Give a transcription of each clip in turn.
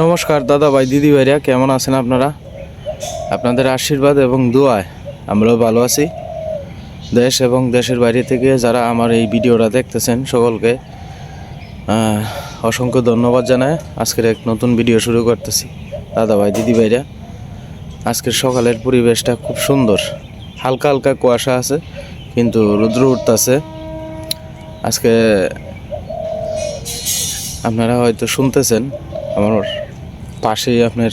নমস্কার, দাদা ভাই, দিদি ভাইরা, কেমন আছেন আপনারা? আপনাদের আশীর্বাদ এবং দোয়ায় আমরাও ভালো আছি। দেশ এবং দেশের বাইরে থেকে যারা আমার এই ভিডিওটা দেখতেছেন সকলকে অসংখ্য ধন্যবাদ জানায়। আজকের এক নতুন ভিডিও শুরু করতেছি। দাদা ভাই, দিদি ভাইরা আজকের সকালের পরিবেশটা খুব সুন্দর। হালকা হালকা কুয়াশা আছে, কিন্তু রুদ্র উঠতেছে। আজকে আপনারা হয়তো শুনতেছেন, আমার পাশেই আপনার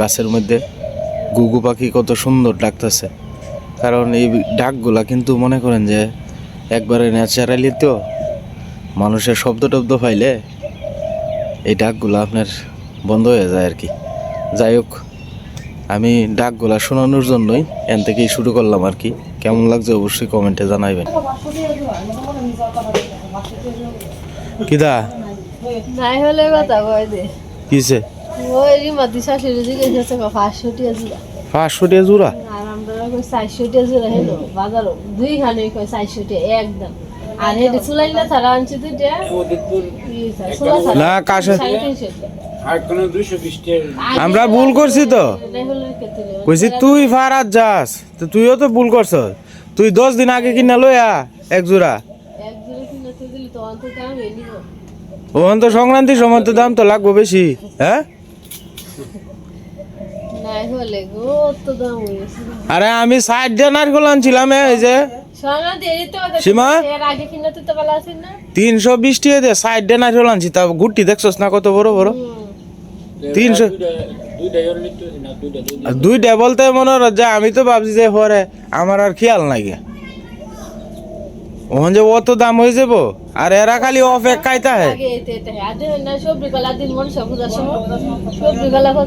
গাছের মধ্যে গুগু পাখি কত সুন্দর ডাকতেছে। কারণ এই ডাকগুলা কিন্তু মনে করেন যে একবারে ন্যাচারালি তো, মানুষের শব্দ টব্দ পাইলে এই ডাকগুলা আপনার বন্ধ হয়ে যায় আর কি। যাই হোক আমি ডাকগুলা শোনানোর জন্যই এন থেকেই শুরু করলাম আর কি। কেমন লাগছে অবশ্যই কমেন্টে জানাইবেন। কিদা? নাই হলে কথা কয় দে। কিসে? ওই শাশুড়ি টাকা আর আমরা কই টিয়া জোড়া। হেলো দুই খানে কই একদম। আর চুলাই না তারা আনছে দুইটা। না কাশে আমরা ভুল করছি তো। কইছি, তুই ফারাত যাস। তো তুইও তো ভুল করছ তুই দশ দিন আগে কিনা লইয়া এক জোড়া। ওখান তো সংক্রান্তির সময় তো দাম তো লাগবে বেশি হ্যাঁ? আরে আমি ষাট দিয়ে নারকেল আনছিলাম এই যে। সীমা? তিনশো বিশ টাকা দিয়ে ষাট দিয়ে নারকেল আনছি, তা গুটি দেখছস না কত বড় বড়? তিনশো দুইটা বলতে মনে হলো যে আমি তো ভাবছি যে পরে আমার আর খেয়াল নাই ওখান যে অত দাম হয়ে যাব আর এরা খালি অপেক্ষায়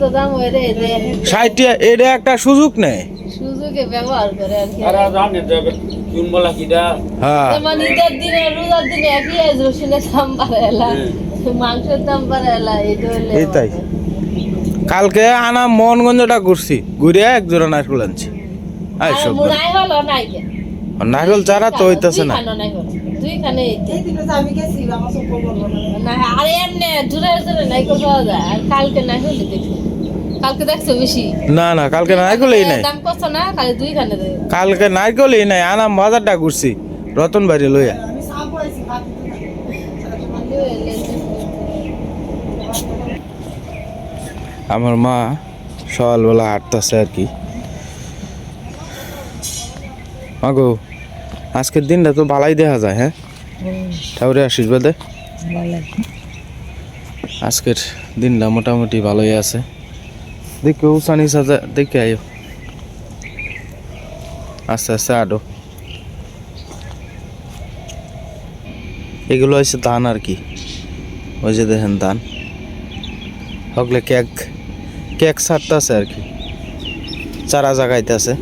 দাম হয়ে রে যে ষাট টাকা এটা একটা সুযোগ নেই। সুযোগে ব্যবহার করে আর কি। হ্যাঁ। মাংসের দাম এটা কালকে আনা মনগঞ্জটা ঘুরছি ঘুরে এক জোড়া নারকেল আনছি। আই আর সব নাই হলো নাই কে নারকেল চারা তো হইতেছে না। না। আর এমনি দূরে দূরে নাই কো পাওয়া যায় আর কালকে নাই হলে দেখি। কালকে দেখছ বেশি? না না কালকে নারকেলই নাই। কালকে নারকেলই নাই আনাম বাজারটা ঘুরছি রতন বাড়ি লইয়া। আমার মা সকালবেলা হাঁটতেছে আর কি। মাগো, আজকের দিনটা তো ভালাই দেখা যায় হ্যাঁ? ঠাকুরের আশীর্বাদে আজকের দিনটা মোটামুটি ভালোই আছে। দেখো উসানি সাজা দেখে আয়ো। আস্তে আস্তে আডো এগুলো হচ্ছে ধান আর কি। ওই যে দেখেন ধান। হকলে কেক কেক ছাড়তেছে আর কি। চারা জাগাইতেছে।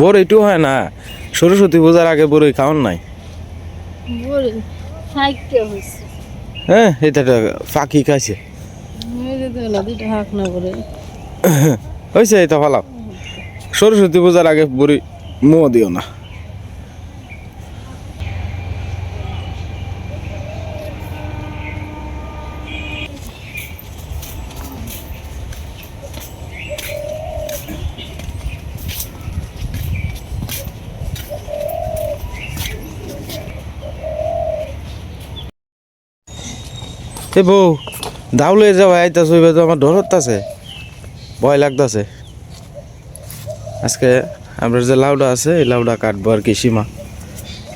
বড়ইটু হয় না। সরস্বতী পূজার আগে বড়ই খাওয়ান নাই। হ্যাঁ এটা ফাঁকি খাইছে। হয়েছে এটা ভালো সরস্বতী পূজার আগে বড়ি মো দিও না। এ বউ দাউলে যাওয়া আইতাছ ওইবার তো আমার ডর হতাছে ভয় লাগতাছে। আজকে আমরা যে লাউডা আছে এই লাউডা কাটবো আর কি সীমা।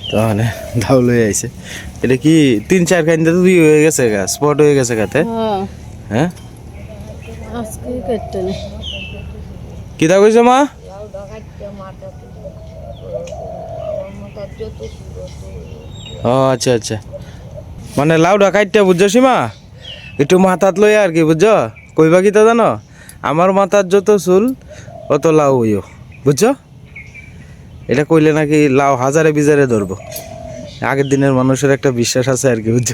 তো মানে দাউল হয়ে আইছে। এটা কি তিন চার তো দুই হয়ে গেছে গা স্পট হয়ে গেছে গাতে হ্যাঁ। হ্যাঁ? আজকে কাটতে নেই। কি দা কইছো মা? ও আচ্ছা আচ্ছা। মানে লাউডা কাটতে বুঝছ সীমা? একটু মাথাত লই আর কি বুঝছ? কইবা কি তা জানো? আমার মাথার যত চুল, অত লাউ হইও বুঝছ? এটা কইলে নাকি লাউ হাজারে বিজারে ধরবো। আগের দিনের মানুষের একটা বিশ্বাস আছে আর কি বুঝছ।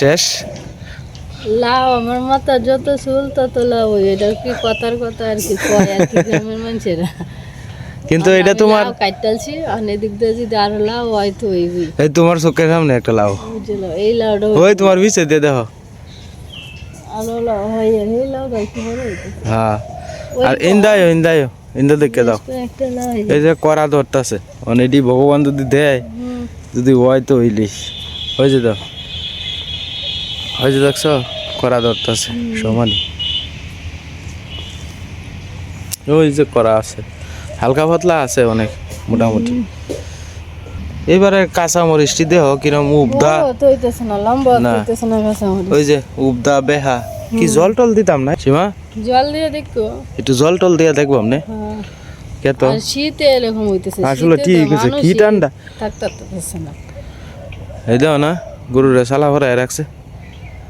শেষ? লাউ, আমার মাথা যত চুল, তত লাউ এটা কি কথার কথা আর কি গ্রামের মানুষেরা? কিন্তু এটা তোমার লাউ কাটতালছি আর এদিক দিয়ে যদি আরও লাউ হয় তো এই তোমার চোখের সামনে একটা লাউ। বুঝলো এই লাউটা ওই তোমার বিছে দিয়ে দেখো। আরও লাউ হয় এই লাউটা কি বড় হ্যাঁ। আর ইন্দায়ও ইন্দায়ও ইন্দা দেখে দাও লাউ। এই যে করা ধরতেছে অনেডি ভগবান যদি দেয় যদি হয় তো হইলিস হয়েছে তো হয়েছে দেখছ করা ধরতেছে সমানই ওই যে করা আছে। হালকা পাতলা আছে অনেক মোটামুটি। এবারে কাঁচা মরিচটি দেহ কিরম উবদা। না। ওই যে উবদা বেহা। কি জল টল দিতাম না সীমা? জল দিয়ে দেখো একটু জল টল দিয়ে দেখব আপনি? হ্যাঁ। কে তো? আর শীতে এরকম হইতেছে আসলে ঠিক আছে, কি ঠান্ডা। থাকতে না। এই দাও না গরুরে সালা ভরায় রাখছে।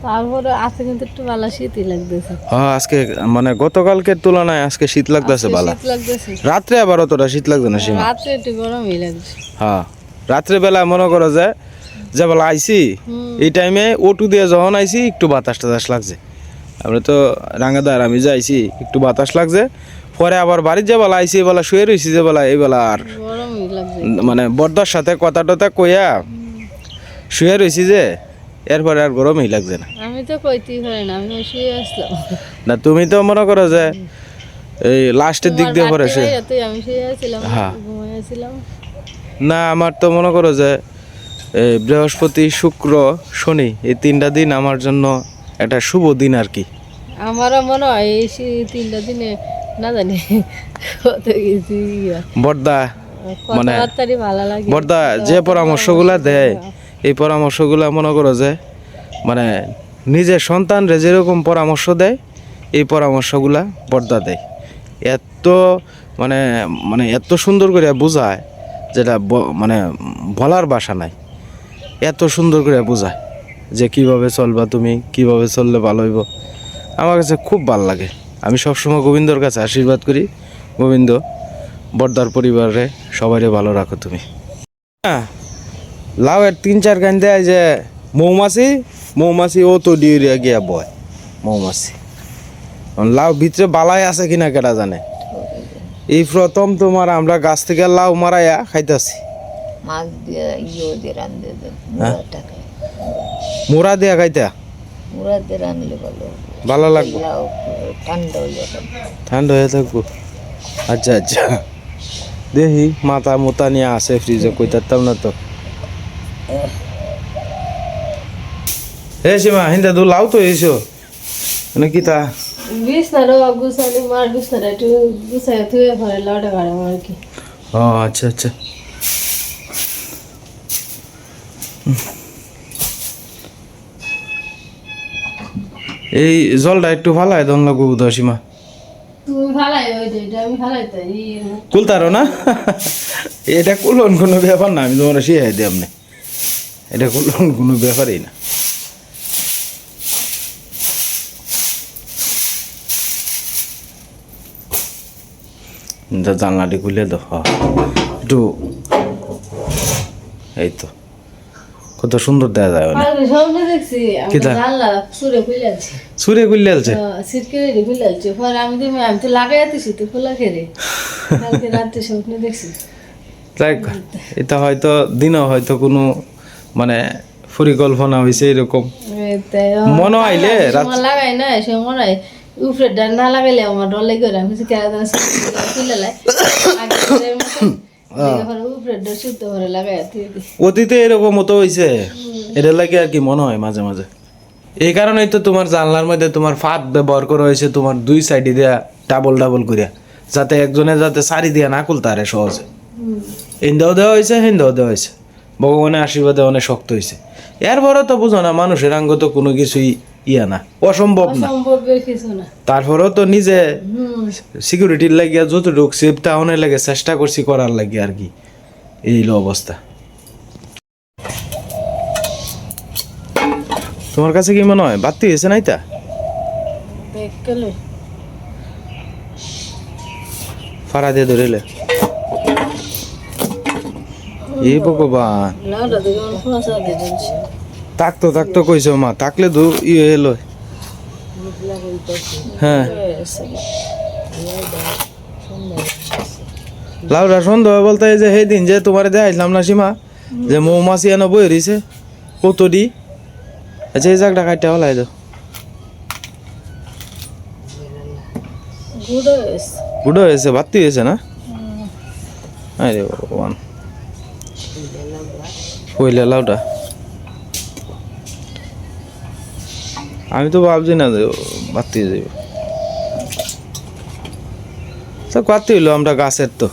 তারপরে আজকে কিন্তু একটু ভালো শীতই লাগতেছে। হ্যাঁ আজকে মানে গতকালকের তুলনায় আজকে শীত লাগতেছে বালা। শীত লাগতেছে। রাত্রে আবার অতটা শীত লাগছে না সীমা। রাত্রে একটু গরমই লাগছে। হ্যাঁ রাত্রে বেলা মনে করো যে যে বেলা আইসি এই টাইমে ওটু দিয়ে যখন আইসি একটু বাতাস টাতাস লাগছে। আমরা তো রাঙ্গাদার আমি যাইছি একটু বাতাস লাগছে। পরে আবার বাড়ির যে বেলা আইসি বেলা শুয়ে রয়েছি যে বেলা এই বেলা আর মানে বর্দার সাথে কথা টথা কইয়া শুয়ে রয়েছি যে এরপরে আর গরমই লাগছে না। আমি তো কইতেই পারি না আমি শুয়ে আসলাম। না তুমি তো মনে করো যে এই লাস্টের দিক দিয়ে পরে তুই আমি শুয়ে আসছিলাম হ্যাঁ। না আমার তো মনে করো যে এই বৃহস্পতি শুক্র শনি এই তিনটা দিন আমার জন্য একটা শুভ দিন আর কি। আমারও মনে হয় এই তিনটা দিনে না জানি কত কিছু। বর্দা মানে বর্দা যে পরামর্শগুলা দেয় এই পরামর্শগুলা মনে করো যে মানে নিজের সন্তানরে যেরকম পরামর্শ দেয়, এই পরামর্শগুলা বর্দা দেয়। এত মানে মানে এত সুন্দর করে বোঝায় যেটা মানে বলার বাসা নাই। এত সুন্দর করে বোঝায় যে কীভাবে চলবা তুমি, কীভাবে চললে ভালো হইব। আমার কাছে খুব ভালো লাগে। আমি সবসময় গোবিন্দর কাছে আশীর্বাদ করি। গোবিন্দ, বর্দার পরিবারে সবাইরে ভালো রাখো তুমি। হ্যাঁ লাউয়ের তিন চার গান দেয় যে মৌমাছি মৌমাছি ও তো ডিউরিয়া গিয়া বয়। মৌমাছি। লাউ ভিতরে বালাই আছে কিনা কেটা জানে? এই প্রথম তোমার আমরা গাছ থেকে লাউ মারাইয়া খাইতাছি। দিয়ে ইয়ে হ্যাঁ? মোরা দিয়া খাইতা? ভালো লাগবে? ঠান্ডা হয়ে থাকব। আচ্ছা আচ্ছা। দেখি মাথা মোতা নিয়ে আসে ফ্রিজে কই তারতাম না তো। হে সীমা হিন্দা দু লাউ তো এসো। মানে কি তা? বিছনারও গুছানি মার বিছনাটা একটু গুছাই থুয়ে পরে লাউটা কাটাম আর কি। ও আচ্ছা আচ্ছা। এই জলটা একটু ভালো দন তো এই কুলতারো না? এটা কুলন কোনো ব্যাপার না আমি তোমার শিখাই দিই আপনি। এটা কুলন কোনো ব্যাপারই না। জানলাটি খুলে একটু এই তো। কত সুন্দর দেখা যায় সুরে খুলে আছে দেখছি। এটা হয়তো দিনও হয়তো কোনো মানে পরিকল্পনা হয়েছে এরকম। মনে হইলে লাগাই না সে মনে হয় উপরে ডান না লাগাইলে আমার ডর লাগে আমি কিছু কেন খুলে লাই। আগে করে অতীতে এরকম মতো হয়েছে এটা লাগে আর কি মনে হয় মাঝে মাঝে। এই কারণেই তো তোমার জানলার মধ্যে তোমার ফাঁদ ব্যবহার করা হয়েছে তোমার দুই সাইডে দিয়া ডাবল ডাবল করিয়া যাতে একজনে যাতে সারি দিয়া না খুলতে আরে সহজে ইন্দাও দেওয়া হয়েছে হিন্দাও দেওয়া হয়েছে। ভগবানের আশীর্বাদে অনেক শক্ত হয়েছে এরপরও তো বুঝো না মানুষের আঙ্গ তো কোনো কিছুই ইয়া না অসম্ভব না। তারপরেও তো নিজে সিকিউরিটির লাগিয়া যতটুকু সেফ তাহনের লাগে চেষ্টা করছি করার লাগে আর কি। এই অবস্থা। তোমার কাছে কি মনে হয় বাড়তি হয়েছে নাই তা ফাড়া দিয়ে ধরিলে এই ভগবান। তাকতো তাকতো কইছো মা তাকলে দু ইয়ে এলো হ্যাঁ। লাউডা সন্দেহ বলতে এই যে সেই দিন যে তোমার দেখাইছিলাম না সীমা যে মৌমাছি এনে বই রইছে কতটি আচ্ছা এই জায়গাটা কাটতে হলাই দাও বুড়ো হয়েছে। বাত্তি হয়েছে না? আরে ভগবান। পইলে লাউটা আমি তো ভাবছি না যে বাত্তি হয়ে যাবে তো কাটতে হইল আমরা গাছের তো।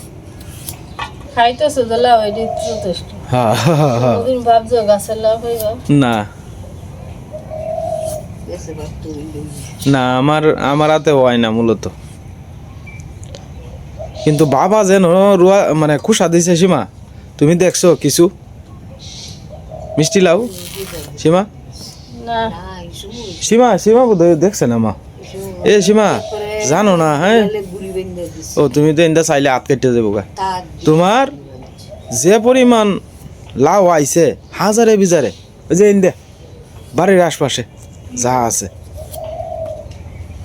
খাইতেছে তো লাউ এটি যথেষ্ট হ্যাঁ। ভাবছ গাছের না। আমার আমার হাতে হয় না মূলত। কিন্তু বাবা যেন রুয়া মানে খুশা দিছে সীমা তুমি দেখছ কিছু? মিষ্টি লাউ? সীমা? সীমা সীমা বোধহয় দেখছে না মা? এ সীমা জানো না হ্যাঁ? বেঁধে ও তুমি তো ইন্দা চাইলে হাত কেটে যাব তোমার যে পরিমাণ লাউ আইছে হাজারে বিজারে ওই যে ইন্দে বাড়ির আশপাশে যা আছে।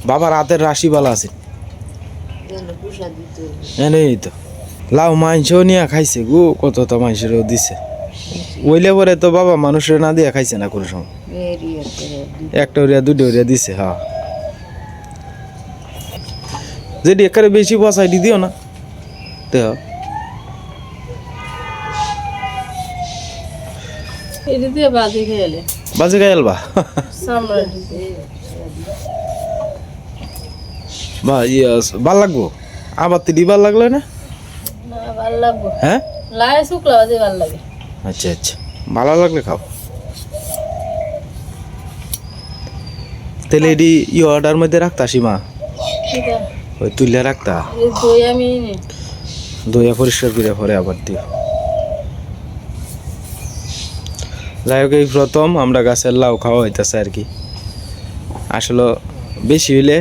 বাবার হাতের রাশি বালা আছে। এনেই তো। লাউ মাংসও নিয়ে খাইছে গো কত তো মাংসেরও দিছে। ওইলে পরে তো বাবা মানুষের না দিয়ে খাইছে না কোনো সময়। একটা উড়িয়া দুটো উড়িয়া দিছে হ্যাঁ। যদি একারে বেশি বসাই দি দিও না। দেহ বাজে সামনে দিতে বা ইয়ে ভালো লাগবো? আবার তো দিবার লাগল না? ভালো লাগবো। হ্যাঁ? লাই শুকলা ভালো লাগে। আচ্ছা আচ্ছা। ভালো লাগলে খাও। তাহলে এটি ই অর্ডার মধ্যে রাখতা সীমা? ওই তুলে রাখতা? দইয়া পরিষ্কার করে পরে আবার দিও যাই হোক এই প্রথম আমরা গাছের লাউ খাওয়া হইতেছে আর কি। আসলে বেশি হইলে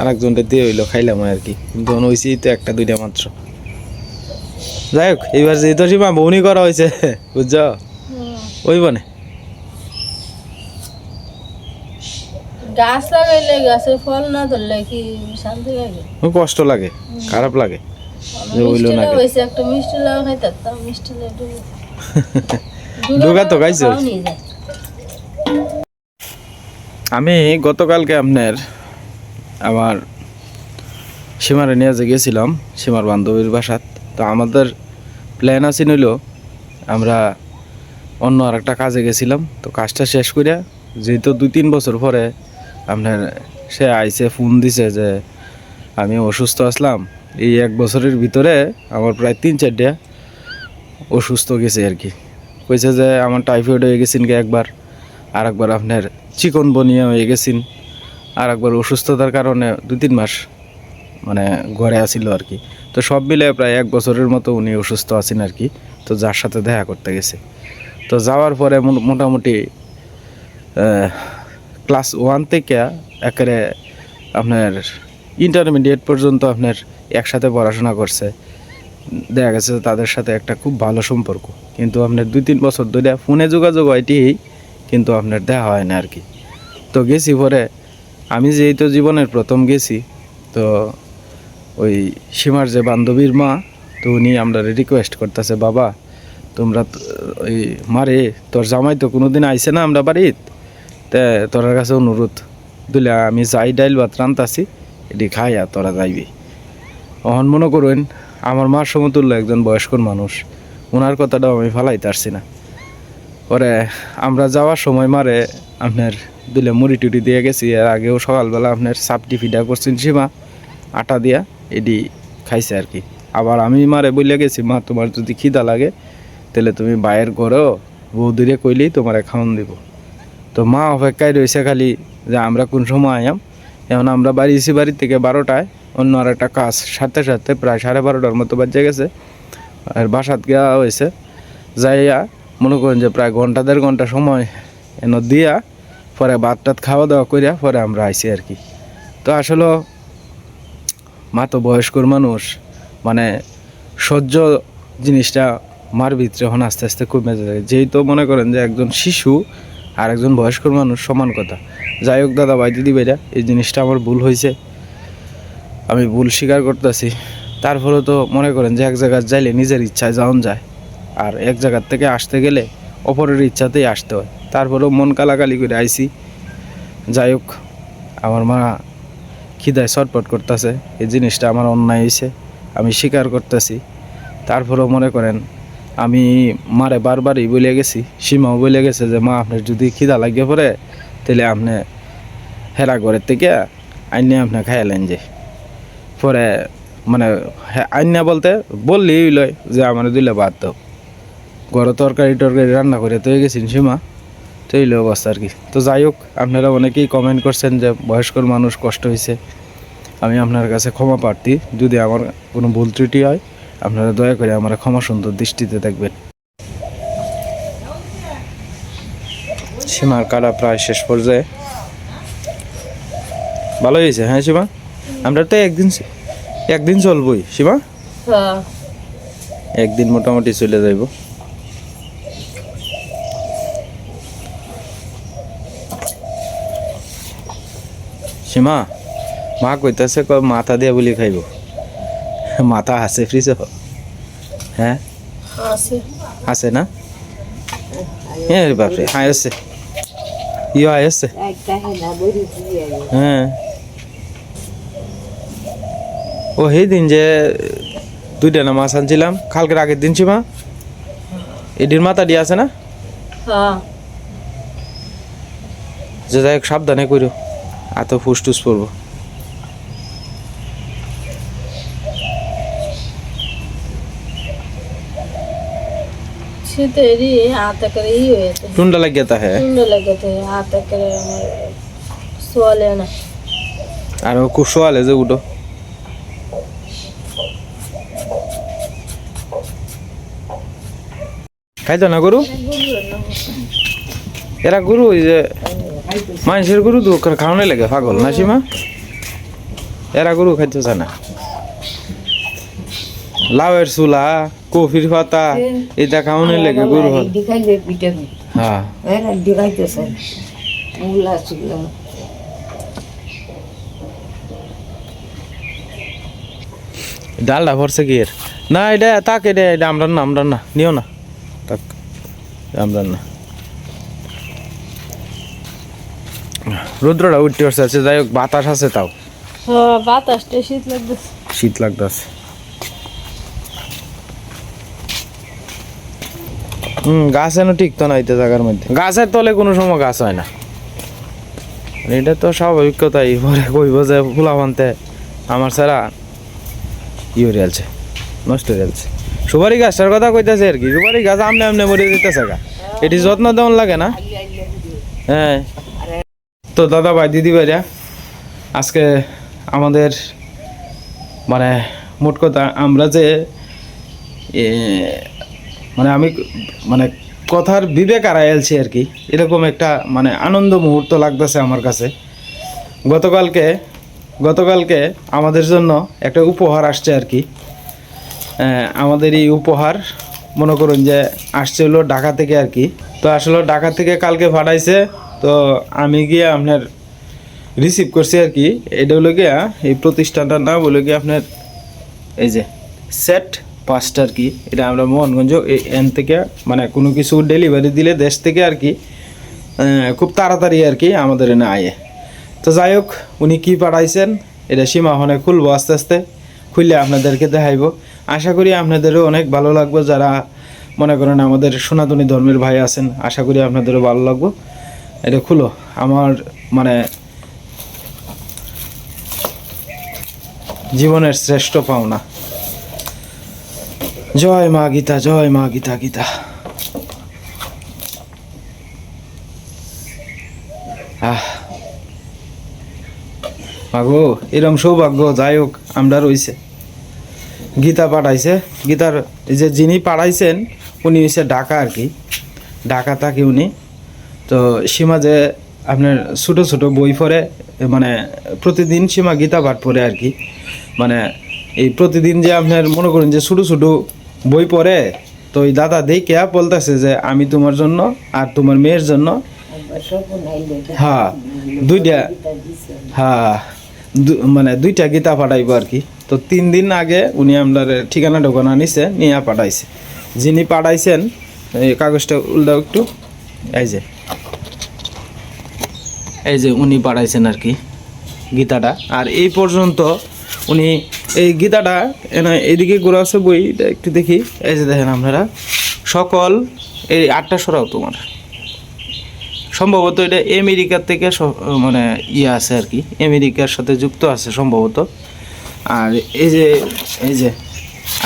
আরেকজনটা দিয়ে হইল খাইলাম আর কি। কিন্তু হয়েছি তো একটা দুইটা মাত্র। যাই হোক এইবার যেহেতু সীমা বৌনি করা হয়েছে বুঝছ? ওই বনে। গাছ লাগাইলে গাছের ফল না ধরলে কি শান্তি লাগে? কষ্ট লাগে খারাপ লাগে। হইল না লাউ একটা মিষ্টি লাউ খাইতে মিষ্টি লাউ ডুগা তো খাইছো? আমি গতকালকে আপনার আমার সীমারে নিয়ে যে গেছিলাম সীমার বান্ধবীর বাসাত। তো আমাদের প্ল্যান আছে নিল, আমরা অন্য আর একটা কাজে গেছিলাম। তো কাজটা শেষ করে যেহেতু দুই তিন বছর পরে আপনার সে আইসে ফোন দিছে যে আমি অসুস্থ আসলাম, এই এক বছরের ভিতরে আমার প্রায় তিন চারটা অসুস্থ গেছে আর কি। কইছে যে আমার টাইফয়েড হয়ে গেছেন কি একবার আর একবার আপনার চিকন বনিয়া হয়ে গেছেন আর একবার অসুস্থতার কারণে দু তিন মাস মানে ঘরে আসিল আর কি। তো সব মিলে প্রায় এক বছরের মতো উনি অসুস্থ আছেন আর কি। তো যার সাথে দেখা করতে গেছে। তো যাওয়ার পরে মোটামুটি ক্লাস ওয়ান থেকে একেবারে আপনার ইন্টারমিডিয়েট পর্যন্ত আপনার একসাথে পড়াশোনা করছে। দেখা গেছে তাদের সাথে একটা খুব ভালো সম্পর্ক। কিন্তু আপনার দুই তিন বছর ধরে ফোনে যোগাযোগ হয়টি কিন্তু আপনার দেখা হয় না আর কি। তো গেছি পরে, আমি যেহেতু জীবনের প্রথম গেছি, তো ওই সীমার যে বান্ধবীর মা, তো উনি আমরা রিকোয়েস্ট করতেছে, বাবা, তোমরা ওই মারে, তোর জামাই তো কোনোদিন আইসে না আমরা বাড়িত? তে তোর কাছে অনুরোধ, দিলে, আমি যাই, ডাইল ভাত রান্তাছি, এটি খাই আর তোরা যাইবি। অহন মনে করুন, আমার মার সমতুল্য একজন বয়স্ক মানুষ ওনার কথাটাও আমি ফালাইতে পারছি না। পরে আমরা যাওয়ার সময় মারে আপনার দিলে মুড়ি টুড়ি দিয়ে গেছি, এর আগেও সকালবেলা আপনার সাপটি ফিডা করছেন সীমা, আটা দিয়া। এডি খাইছে আর কি। আবার আমি মারে বলে গেছি, মা, তোমার যদি খিদা লাগে, তাহলে তুমি বাইরের করো। বৌদিরে কইলেই তোমার খাওয়ান দিব। তো মা অপেক্ষায় রয়েছে খালি যে আমরা কোন সময় আয়াম এখন আমরা বাড়ি এসি বাড়ি থেকে বারোটায়, অন্য আর একটা কাজ সাথে সাথে প্রায় সাড়ে বারোটার মতো বাজে গেছে। আর বাসাত গিয়া হয়েছে যাইয়া মনে করেন যে প্রায় ঘণ্টা, দেড় ঘণ্টা সময় এন দিয়া, পরে ভাত টাত খাওয়া দাওয়া করিয়া পরে আমরা আইছি আর কি। তো আসলে মা তো বয়স্কর মানুষ মানে সহ্য জিনিসটা মার ভিতরে এখন আস্তে আস্তে কমে যায়। যেই তো মনে করেন যে একজন শিশু আর একজন বয়স্কর মানুষ সমান কথা। যাই হোক দাদা ভাই, দিদি ভাইরা, এই জিনিসটা আমার ভুল হয়েছে। আমি ভুল স্বীকার করতেছি। তারপরে তো মনে করেন যে এক জায়গায় যাইলে নিজের ইচ্ছায় যাওন যায়। আর এক জায়গার থেকে আসতে গেলে অপরের ইচ্ছাতেই আসতে হয়। তারপরেও মন কালাকালি করে আইছি। যাই হোক, আমার মা খিদায় ছটপট করতেছে। এই জিনিসটা আমার অন্যায় হয়েছে আমি স্বীকার করতেছি। তারপরেও মনে করেন, আমি মারে বারবারই বলে গেছি, সীমাও বলে গেছে যে, মা, আপনার যদি খিদা লাগিয়ে পড়ে তাহলে আপনি হেরা ঘরের থেকে আইনে আপনি খাইলেন যে। পরে মানে আইনা বলতে বললি লয় যে, আমার দিলে বাদ দাও। ঘরে তরকারি টরকারি রান্না করে তো গেছেন সীমা। তো এই অবস্থা আর কি। তো যাই হোক আপনারা অনেকেই কমেন্ট করছেন যে বয়স্কর মানুষ কষ্ট হয়েছে আমি আপনার কাছে ক্ষমা প্রার্থী। যদি আমার কোনো ভুল ত্রুটি হয় আপনারা দয়া করে আমার ক্ষমা সুন্দর দৃষ্টিতে দেখবেন। সীমার কাটা প্রায় শেষ পর্যায়ে। ভালো হয়েছে হ্যাঁ সীমা? আমরা তো একদিন একদিন চলবই সীমা? হ্যাঁ। একদিন মোটামুটি চলে যাইব। সীমা মা কইতাছে ক মাথা দিয়া বলি খাইব। মাথা আছে ফ্রিজ হ্যাঁ আছে। না? হ্যাঁ রে বাপরে হ্যাঁ আছে। ইয়ে আছে। হ্যাঁ ও সেই দিন যে দুইটা না মাছ আনছিলাম কালকের আগের দিন সীমা। এটির মাথা দিয়ে আছে না? হ্যাঁ। যে যাই সাবধানে করো এত ফুসটুস পড়ব হ্যাঁ লাগে তো হাতে করে আমার আর ও খুব সোয়ালে যে উঠো। খাইতো না গরু? এরা গরু ওই যে মানুষের গরু তো খাওয়ানো লাগে পাগল না সীমা? এরা গরু খাইতে চায় না। লাউয়ের চুলা কফির পাতা এটা খাওয়ানো লাগে গরু হ্যাঁ। ছিল ডালটা ভরছে কি না এটা তাক এটা এটা আমরা না আমরা না। নিও না। তাক আমরা না। রুদ্রটা উঠতে পারছে আছে যাই হোক বাতাস আছে তাও। বাতাসটা শীত লাগতেছে। শীত লাগতেছে। হুম গাছ এনে ঠিক তো না এইতে জায়গার মধ্যে। গাছের তলে কোনো সময় গাছ হয় না। এটা তো স্বাভাবিক কথাই পরে কইব যে ফুলা বানতে আমার ছাড়া ই হয়ে গেছে নষ্ট গেছে সুপারি গাছটার কথা কইতেছে আর কি সুপারি গাছ আমনে আমনে মরে যেতেছে গা। এটি যত্ন দেওয়ার লাগে না। হ্যাঁ। তো দাদা ভাই দিদি ভাইরা আজকে আমাদের মানে মোট কথা আমরা যে মানে আমি মানে কথার বিবেক হারাইলছি আর কি। এরকম একটা মানে আনন্দ মুহূর্ত লাগতেছে আমার কাছে। গতকালকে গতকালকে আমাদের জন্য একটা উপহার আসছে আর কি। আমাদের এই উপহার, মনে করুন যে আসছে হলো ঢাকা থেকে আর কি। তো আসলে ঢাকা থেকে কালকে পাঠাইছে তো আমি গিয়ে আপনার রিসিভ করছি আর কি। এটা হলো গিয়া, এই প্রতিষ্ঠানটার নাম হলো গিয়ে আপনার এই যে সেট পাঁচটা আর কি। এটা আমরা মোহনগঞ্জ এন থেকে মানে কোনো কিছু ডেলিভারি দিলে দেশ থেকে আর কি খুব তাড়াতাড়ি আর কি আমাদের এনে আয়ে। তো যাই হোক, উনি কী পাঠাইছেন, এটা সীমাহনে খুলবো আস্তে আস্তে, খুললে আপনাদেরকে দেখাইব। আশা করি আপনাদেরও অনেক ভালো লাগবে, যারা মনে করেন আমাদের সনাতনী ধর্মের ভাই আছেন, আশা করি আপনাদেরও ভালো লাগবো। এটা খুলো। আমার মানে জীবনের শ্রেষ্ঠ পাওনা। জয় মা গীতা, জয় মা গীতা গীতা। আহ। মাগো, এরম সৌভাগ্য, যাই হোক, আমরা রইছে। গীতা পাঠাইছে। গীতার যে যিনি পাঠাইছেন, উনি হচ্ছে ঢাকা আর কি। ঢাকা থাকি উনি? তো সীমা যে আপনার ছোটো ছোটো বই পড়ে মানে প্রতিদিন সীমা গীতা পাঠ পড়ে আর কি। মানে এই প্রতিদিন যে আপনার মনে করেন যে ছোটো ছোটো বই পড়ে, তো ওই দাদা দেখে বলতেছে যে, আমি তোমার জন্য আর তোমার মেয়ের জন্য হ্যাঁ দুইটা হ্যাঁ মানে দুইটা গীতা পাঠাইবো আর কি। তো তিন দিন আগে উনি আপনার ঠিকানা ঢোকানা নিছে, নিয়ে পাঠাইছে। যিনি পাঠাইছেন, এই কাগজটা উল্টাও একটু, এই যে। এই যে উনি পাঠাইছেন আর কি গীতাটা। আর এই পর্যন্ত উনি এই গীতাটা এনে এইদিকে ঘোরা আছে বই একটু দেখি। এই যে দেখেন আপনারা, সকল, এই আটটা সরাও তোমার। সম্ভবত এটা আমেরিকার থেকে মানে ইয়ে আছে আর কি, আমেরিকার সাথে যুক্ত আছে সম্ভবত। আর এই যে এই যে,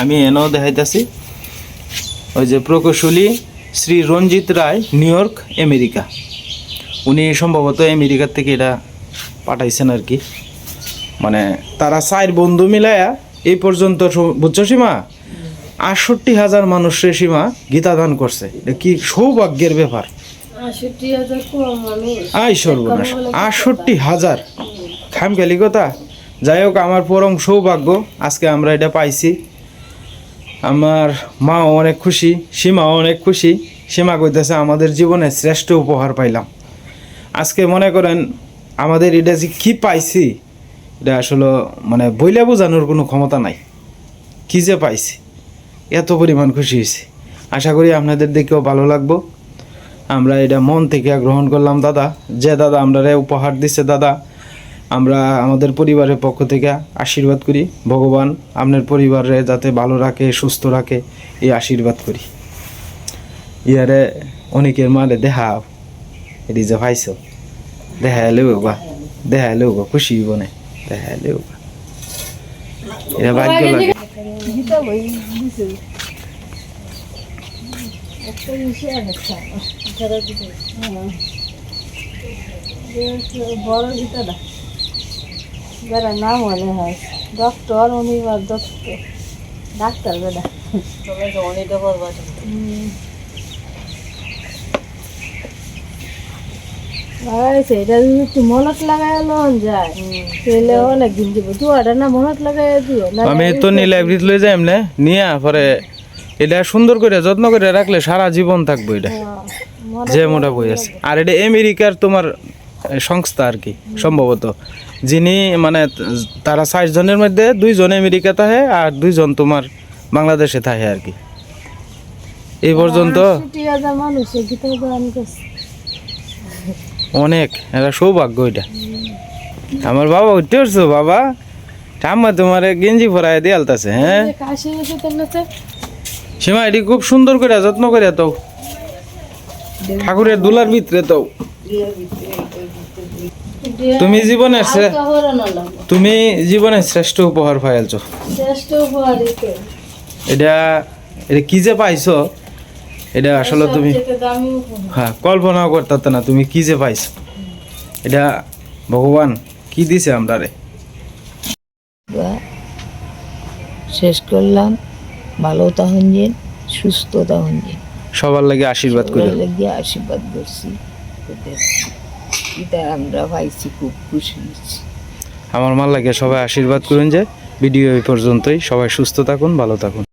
আমি এনেও দেখাইতেছি। ওই যে প্রকৌশলী Shri Ranjit Roy, New York, America. উনি সম্ভবত আমেরিকার থেকে এটা পাঠাইছেন আর কি। মানে তারা চার বন্ধু মিলায়া এই পর্যন্ত বুঝছ সীমা? আটষট্টি হাজার মানুষের সীমা গীতা দান করছে। এটা কি সৌভাগ্যের ব্যাপার? আই সর্বনাশ। আটষট্টি হাজার। খামখেলি কথা। যাই হোক আমার পরম সৌভাগ্য আজকে আমরা এটা পাইছি। আমার মাও অনেক খুশি সীমাও অনেক খুশি। সীমা কইতেছে আমাদের জীবনে শ্রেষ্ঠ উপহার পাইলাম। আজকে মনে করেন আমাদের এটা যে কী পাইছি, এটা আসলে মানে বইলে বোঝানোর কোনো ক্ষমতা নাই। কী যে পাইছি, এত পরিমাণ খুশি হয়েছি। আশা করি আপনাদের দেখেও ভালো লাগবো। আমরা এটা মন থেকে গ্রহণ করলাম, দাদা। যে দাদা আমরা উপহার দিচ্ছে দাদা। আমরা আমাদের পরিবারের পক্ষ থেকে আশীর্বাদ করি। ভগবান আপনার পরিবারে যাতে ভালো রাখে, সুস্থ রাখে, এই আশীর্বাদ করি। ইয়ারে অনেকের মানে দেখাও এটি যে পাইছ দেখা এলেও বা দেখা এলেও বা খুশি বনে দেখা এলেও বা এটা ভাগ্য লাগে। হ্যাঁ বড় গীতাটা যারা নাম মনে হয়। ডক্টর অনিবার দত্ত ডাক্তার বেটা এটা যদি একটু মনত লাগাই লন যায়। তাহলে অনেক দিন দিব। দুয়াটা না মনত লাগাই দিও আমি তো নি লাইব্রেরিতে লই যাই এমনি নিয়ে পরে এটা সুন্দর করে যত্ন করে রাখলে সারা জীবন থাকব এটা। যে মোটা বই আছে। আর এটা আমেরিকার তোমার সংস্থা আর কি সম্ভবত। যিনি মানে তারা ষাট জনের মধ্যে দুইজন আমেরিকা থাকে আর দুইজন তোমার বাংলাদেশে থাকে আর কি। এই পর্যন্ত মানুষ এই গীতা দান করছে অনেক এটা সৌভাগ্য এটা। আমার বাবা উঠতে পারছ বাবা? ঠাম্মা তোমার গেঞ্জি ফরাই দিয়ে আলতাছে হ্যাঁ? সীমা এটি খুব সুন্দর করে যত্ন করে তো ঠাকুরের দুলার ভিতরে তো। তুমি জীবনের তুমি জীবনের শ্রেষ্ঠ উপহার শ্রেষ্ঠ উপহার এটা এটা কি যে পাইছো? এটা আসলে তুমি হ্যাঁ কল্পনাও করতে না তুমি কি যে পাইছো? এটা ভগবান কি দিছে আমরা রে শেষ করলাম ভালো তখন যে সুস্থ তখন যে। সবার লাগে আশীর্বাদ করে। গিয়ে আশীর্বাদ করছি। এটা আমরা পাইছি খুব খুশি হয়েছি। আমার মাল লাগে সবাই আশীর্বাদ করুন যে ভিডিও এই পর্যন্তই। সবাই সুস্থ থাকুন ভালো থাকুন।